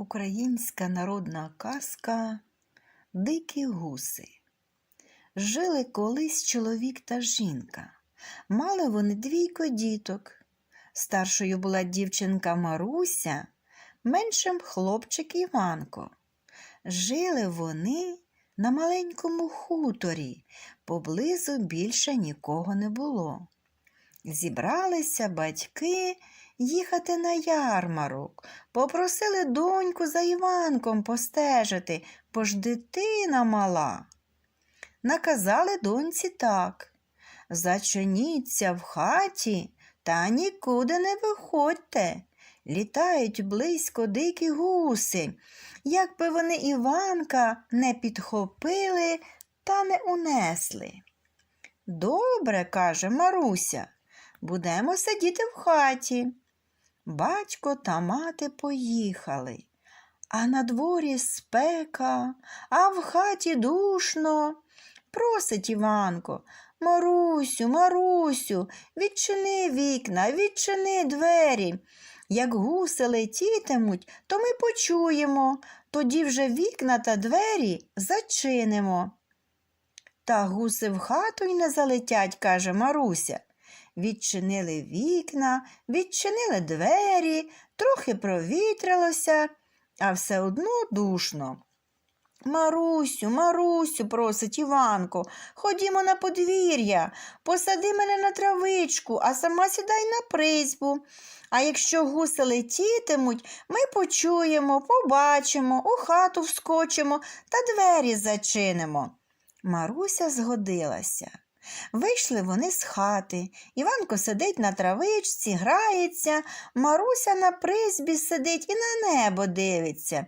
Українська народна казка Дикі гуси. Жили колись чоловік та жінка. Мали вони двійко діток. Старшою була дівчинка Маруся, меншим хлопчик Іванко. Жили вони на маленькому хуторі, поблизу більше нікого не було. Зібралися батьки їхати на ярмарок, попросили доньку за Іванком постежити, бо ж дитина мала. Наказали доньці так зачиніться в хаті та нікуди не виходьте. Літають близько дикі гуси. Якби вони Іванка не підхопили та не унесли. Добре, каже Маруся, будемо сидіти в хаті. Батько та мати поїхали, а на дворі спека, а в хаті душно. Просить Іванко, Марусю, Марусю, відчини вікна, відчини двері. Як гуси летітимуть, то ми почуємо, тоді вже вікна та двері зачинимо. Та гуси в хату й не залетять, каже Маруся. Відчинили вікна, відчинили двері, трохи провітрилося, а все одно душно. Марусю, Марусю, просить Іванко, ходімо на подвір'я, посади мене на травичку, а сама сідай на призьбу. А якщо гуси летітимуть, ми почуємо, побачимо, у хату вскочимо та двері зачинимо. Маруся згодилася. Вийшли вони з хати. Іванко сидить на травичці, грається, Маруся на призбі сидить і на небо дивиться.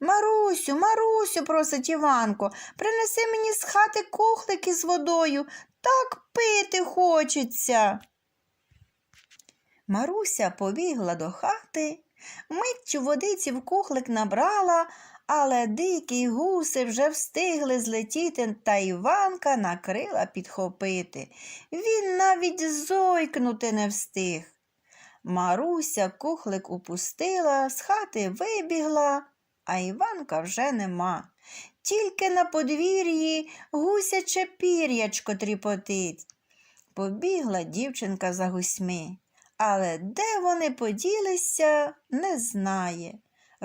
Марусю, Марусю, просить Іванко, принеси мені з хати кухлики з водою. Так пити хочеться. Маруся побігла до хати, миттю водиці в кухлик набрала, але дикі гуси вже встигли злетіти, та Іванка накрила підхопити. Він навіть зойкнути не встиг. Маруся кухлик упустила, з хати вибігла, а Іванка вже нема. Тільки на подвір'ї гусяче пір'ячко тріпотить. Побігла дівчинка за гусьми, але де вони поділися, не знає.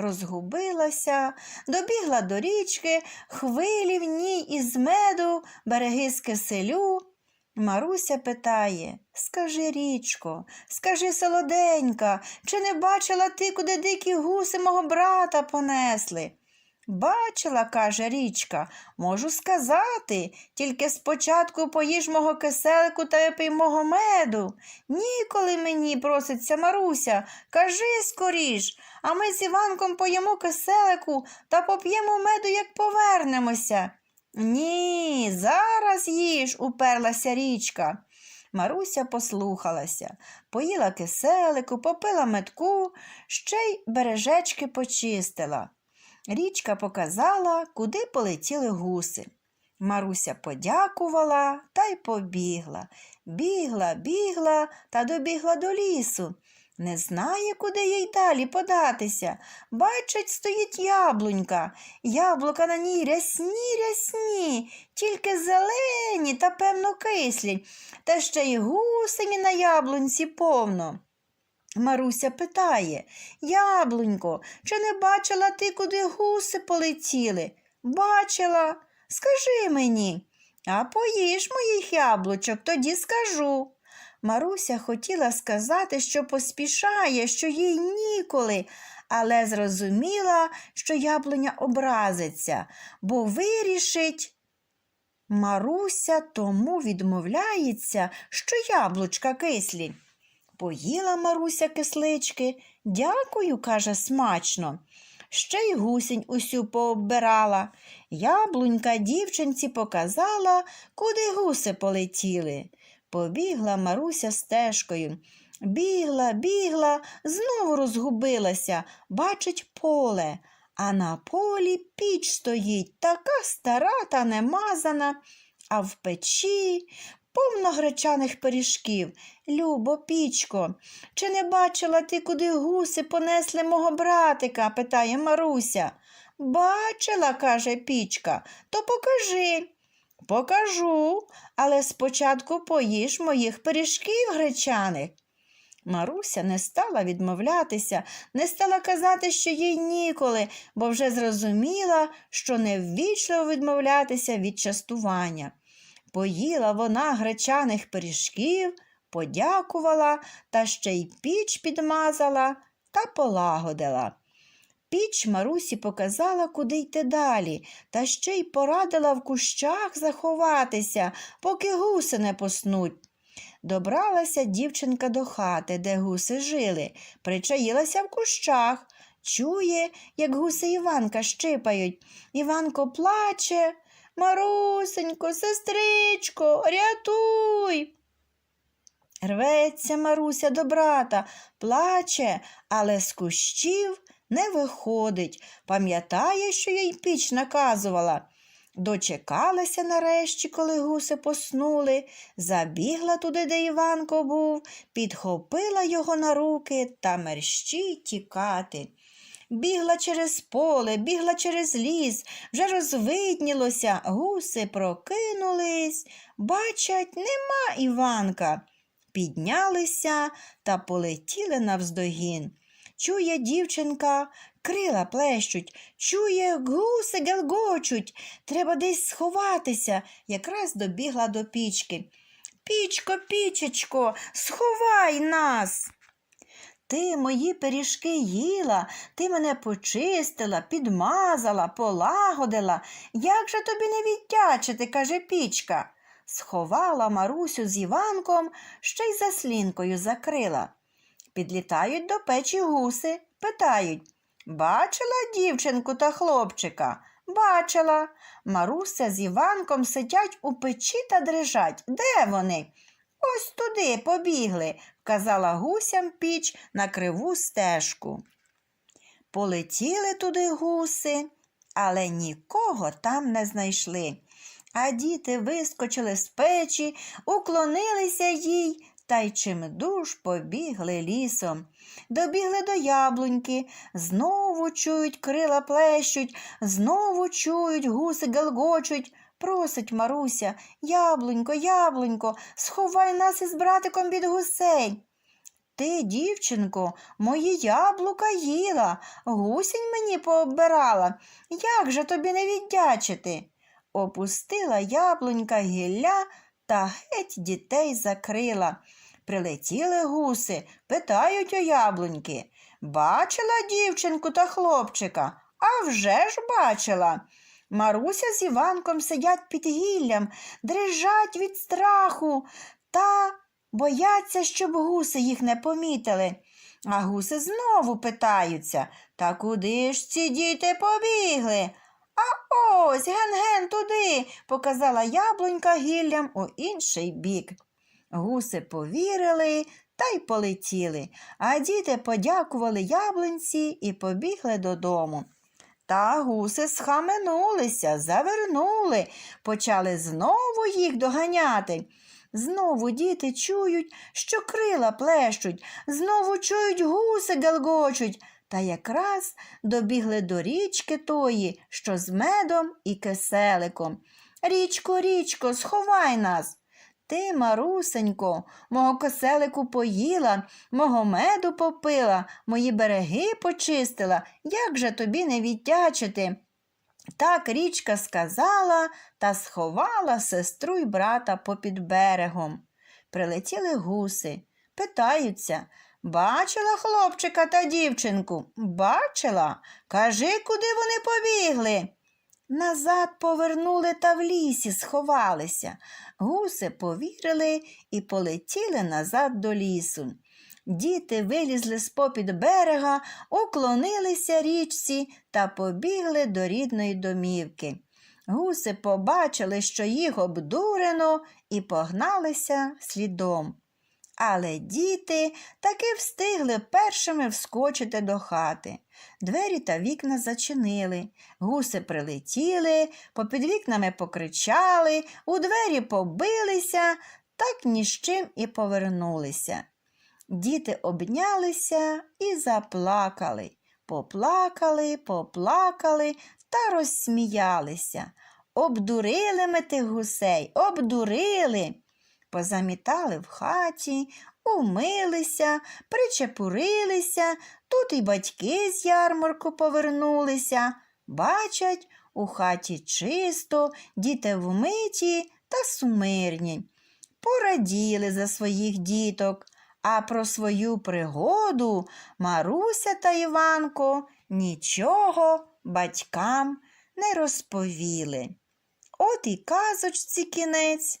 Розгубилася, добігла до річки, хвилі в ній із меду, береги з киселю. Маруся питає Скажи, річко, скажи, солоденька, чи не бачила ти, куди дикі гуси мого брата понесли? Бачила, каже річка, можу сказати, тільки спочатку поїж мого киселику та випий мого меду. Ніколи мені, проситься Маруся, кажи скоріш, а ми з Іванком поїмо киселику та поп'ємо меду, як повернемося. Ні, зараз їж, уперлася річка. Маруся послухалася, поїла киселику, попила метку, ще й бережечки почистила. Річка показала, куди полетіли гуси. Маруся подякувала та й побігла. Бігла, бігла та добігла до лісу. Не знає, куди їй далі податися. Бачить, стоїть яблунька. Яблука на ній рясні, рясні, тільки зелені та певно кислі, та ще й гусені на яблунці повно. Маруся питає Яблунько, чи не бачила ти, куди гуси полетіли? Бачила. Скажи мені, а поїж моїх яблучок, тоді скажу. Маруся хотіла сказати, що поспішає, що їй ніколи, але зрозуміла, що яблуня образиться, бо вирішить. Маруся тому відмовляється, що яблучка кислі. Поїла Маруся кислички. Дякую, каже, смачно. Ще й гусінь усю пооббирала. Яблунька дівчинці показала, куди гуси полетіли. Побігла Маруся стежкою. Бігла, бігла, знову розгубилася, бачить поле, а на полі піч стоїть, така стара та немазана, а в печі повно гречаних пиріжків. Любо, пічко, чи не бачила ти, куди гуси понесли мого братика? питає Маруся. Бачила, каже пічка, то покажи. Покажу, але спочатку поїж моїх пиріжків гречаних. Маруся не стала відмовлятися, не стала казати, що їй ніколи, бо вже зрозуміла, що неввічливо відмовлятися від частування. Поїла вона гречаних пиріжків, подякувала та ще й піч підмазала та полагодила. Піч Марусі показала, куди йти далі, та ще й порадила в кущах заховатися, поки гуси не поснуть. Добралася дівчинка до хати, де гуси жили, причаїлася в кущах, чує, як гуси Іванка щипають. Іванко плаче. Марусенько, сестричко, рятуй. Рветься Маруся до брата, плаче, але з кущів не виходить, пам'ятає, що їй піч наказувала. Дочекалася нарешті, коли гуси поснули, забігла туди, де Іванко був, підхопила його на руки та мерщій тікати. Бігла через поле, бігла через ліс, вже розвиднілося, гуси прокинулись, бачать, нема Іванка. Піднялися та полетіли навздогін. Чує дівчинка, крила плещуть, чує, гуси гелгочуть. Треба десь сховатися, якраз добігла до пічки. Пічко, пічечко, сховай нас. Ти мої пиріжки їла, ти мене почистила, підмазала, полагодила. Як же тобі не віддячити, каже пічка. Сховала Марусю з Іванком, ще й заслінкою закрила. Підлітають до печі гуси, питають Бачила дівчинку та хлопчика? Бачила. Маруся з Іванком сидять у печі та дрижать. Де вони? Ось туди побігли, вказала гусям піч на криву стежку. Полетіли туди гуси, але нікого там не знайшли. А діти вискочили з печі, уклонилися їй та й чимдуж побігли лісом. Добігли до яблуньки, знову чують крила плещуть, знову чують, гуси галгочуть. Просить Маруся, яблунько, яблунько, сховай нас із братиком від гусей. Ти, дівчинко, мої яблука їла, гусінь мені пооббирала. Як же тобі не віддячити? Опустила яблунька гілля та геть дітей закрила. Прилетіли гуси, питають у яблуньки. Бачила дівчинку та хлопчика? А вже ж бачила. Маруся з Іванком сидять під гіллям, дрижать від страху та бояться, щоб гуси їх не помітили. А гуси знову питаються Та куди ж ці діти побігли? А ось ген-ген туди, показала яблунька гіллям у інший бік. Гуси повірили та й полетіли, а діти подякували яблунці і побігли додому. Та гуси схаменулися, завернули, почали знову їх доганяти. Знову діти чують, що крила плещуть, знову чують гуси галгочуть, та якраз добігли до річки тої, що з медом і киселиком. Річко, річко, сховай нас. Ти, Марусенько, мого коселику поїла, мого меду попила, мої береги почистила, як же тобі не віддячити? Так річка сказала та сховала сестру й брата попід берегом. Прилетіли гуси, питаються Бачила хлопчика та дівчинку? Бачила? Кажи, куди вони побігли? Назад повернули та в лісі сховалися. Гуси повірили і полетіли назад до лісу. Діти вилізли з попід берега, уклонилися річці та побігли до рідної домівки. Гуси побачили, що їх обдурено, і погналися слідом. Але діти таки встигли першими вскочити до хати. Двері та вікна зачинили, гуси прилетіли, попід вікнами покричали, у двері побилися так ні з чим і повернулися. Діти обнялися і заплакали. Поплакали, поплакали та розсміялися. Обдурили ми тих гусей, обдурили. Позамітали в хаті, умилися, причепурилися, тут і батьки з ярмарку повернулися. Бачать, у хаті чисто, діти вмиті та сумирні. Пораділи за своїх діток, а про свою пригоду Маруся та Іванко нічого батькам не розповіли. От і казочці кінець,